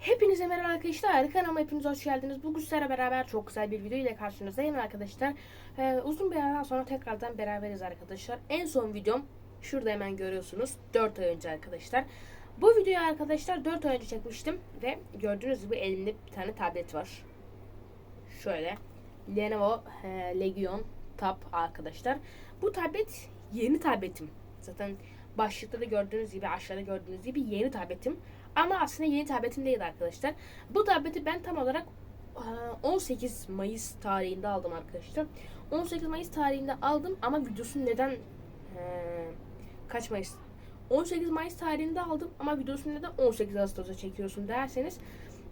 Hepinize merhaba arkadaşlar. Kanalıma hepiniz hoş geldiniz. Bugün sizlerle beraber çok güzel bir video ile karşınızdayım arkadaşlar. Ee, uzun bir aradan sonra tekrardan beraberiz arkadaşlar. En son videom şurada hemen görüyorsunuz. 4 ay önce arkadaşlar. Bu videoyu arkadaşlar 4 ay önce çekmiştim ve gördüğünüz gibi elimde bir tane tablet var. Şöyle Lenovo e, Legion Tab arkadaşlar. Bu tablet yeni tabletim. Zaten başlıkta da gördüğünüz gibi aşağıda gördüğünüz gibi yeni tabletim. Ama aslında yeni tabletim değil arkadaşlar. Bu tableti ben tam olarak e, 18 Mayıs tarihinde aldım arkadaşlar. 18 Mayıs tarihinde aldım ama videosunu neden kaç Mayıs? 18 Mayıs tarihinde aldım ama videosunu neden 18 Ağustos'ta çekiyorsun derseniz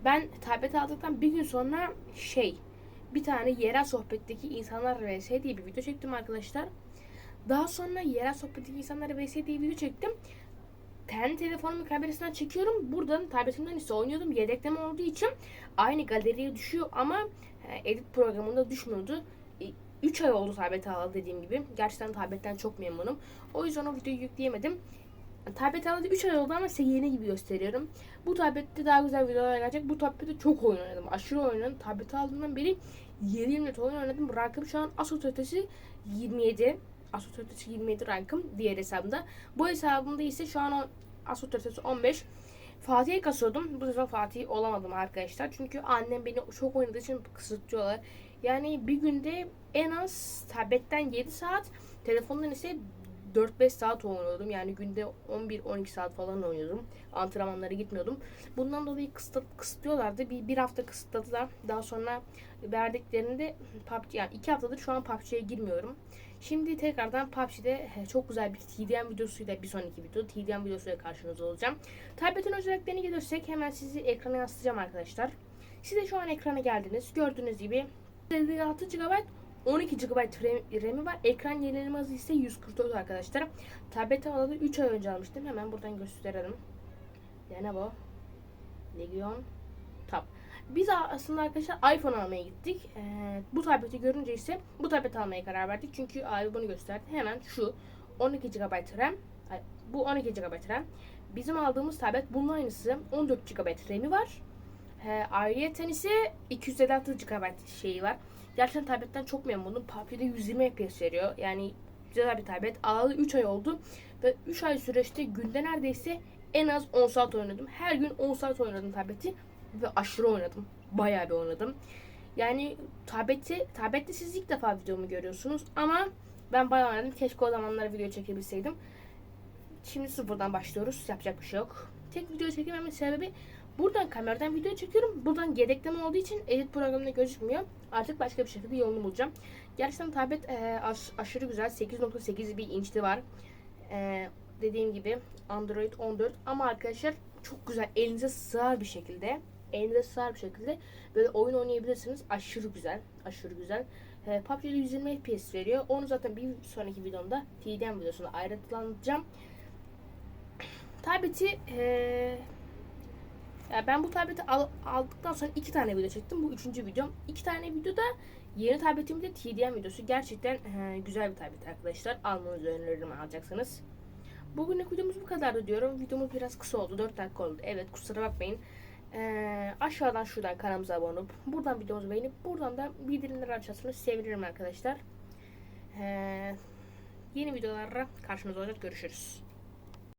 ben tablet aldıktan bir gün sonra şey bir tane yerel sohbetteki insanlar vs diye bir video çektim arkadaşlar. Daha sonra yerel sohbetteki insanlar vs diye bir video çektim. Kendi telefonumun kamerasından çekiyorum. Buradan tabletimden ise oynuyordum. Yedekleme olduğu için aynı galeriye düşüyor ama e, edit programında düşmüyordu. 3 ay oldu tableti alalı dediğim gibi. Gerçekten tabletten çok memnunum. O yüzden o videoyu yükleyemedim. Tablet alalı 3 ay oldu ama size yeni gibi gösteriyorum. Bu tablette daha güzel videolar gelecek. Bu tablette çok oyun oynadım. Aşırı oynadım. Tableti aldığımdan beri 7-24 oyun oynadım. Rankım şu an Asus ötesi 27. Asus ötesi 27 rankım diğer hesabımda. Bu hesabımda ise şu an Asus ötesi 15. Fatih'e kasıyordum. Bu sefer Fatih olamadım arkadaşlar. Çünkü annem beni çok oynadığı için kısıtlıyorlar. Yani bir günde en az tabletten 7 saat, telefondan ise 4-5 saat oynuyordum. Yani günde 11-12 saat falan oynuyordum. Antrenmanlara gitmiyordum. Bundan dolayı kısıt, kısıtlıyorlardı. Bir, bir hafta kısıtladılar. Daha sonra verdiklerinde PUBG, yani 2 haftadır şu an PUBG'ye girmiyorum. Şimdi tekrardan PUBG'de çok güzel bir TDM videosuyla bir sonraki video TDM videosuyla karşınızda olacağım. Tabletin özelliklerini gelirsek hemen sizi ekrana yansıtacağım arkadaşlar. Siz de şu an ekrana geldiniz. Gördüğünüz gibi 56 GB 12 GB RAM'i var. Ekran yenileme hızı ise 144 arkadaşlar. Tableti alalı 3 ay önce almıştım. Hemen buradan gösterelim. Lenovo Legion Tab. Biz aslında arkadaşlar iPhone almaya gittik. Ee, bu tableti görünce ise bu tableti almaya karar verdik. Çünkü abi bunu gösterdi. Hemen şu 12 GB RAM. Bu 12 GB RAM. Bizim aldığımız tablet bunun aynısı. 14 GB RAM'i var. Ee, ayrıyeten ise 256 GB şeyi var. Gerçekten tabletten çok memnunum. PUBG'de 120 FPS veriyor. Yani güzel bir tablet. Alalı 3 ay oldu. Ve 3 ay süreçte günde neredeyse en az 10 saat oynadım. Her gün 10 saat oynadım tableti. Ve aşırı oynadım. Bayağı bir oynadım. Yani tableti, tablette siz ilk defa videomu görüyorsunuz. Ama ben bayağı oynadım. Keşke o zamanlar video çekebilseydim. Şimdi sıfırdan başlıyoruz. Yapacak bir şey yok. Tek video çekememin sebebi buradan kameradan video çekiyorum. Buradan yedekleme olduğu için edit programında gözükmüyor. Artık başka bir şekilde yolunu bulacağım. Gerçekten tablet e, aş, aşırı güzel. 8.8 bir inçli var. E, dediğim gibi Android 14 ama arkadaşlar çok güzel. Elinize sığar bir şekilde. Elinize sığar bir şekilde böyle oyun oynayabilirsiniz. Aşırı güzel. Aşırı güzel. E, PUBG'de 120 FPS veriyor. Onu zaten bir sonraki videomda TDM videosunda ayrıntılanacağım. Tableti eee ya ben bu tableti al, aldıktan sonra iki tane video çektim. Bu üçüncü videom. İki tane videoda yeni tabletimde TDM videosu. Gerçekten e, güzel bir tablet arkadaşlar. Almanızı öneririm alacaksanız. Bugünlük videomuz bu kadardı diyorum. Videomuz biraz kısa oldu. 4 dakika oldu. Evet kusura bakmayın. E, aşağıdan şuradan kanalımıza abone olup buradan videomuzu beğenip buradan da bildirimleri açarsanız sevinirim arkadaşlar. E, yeni videolarla karşınızda olacak. Görüşürüz.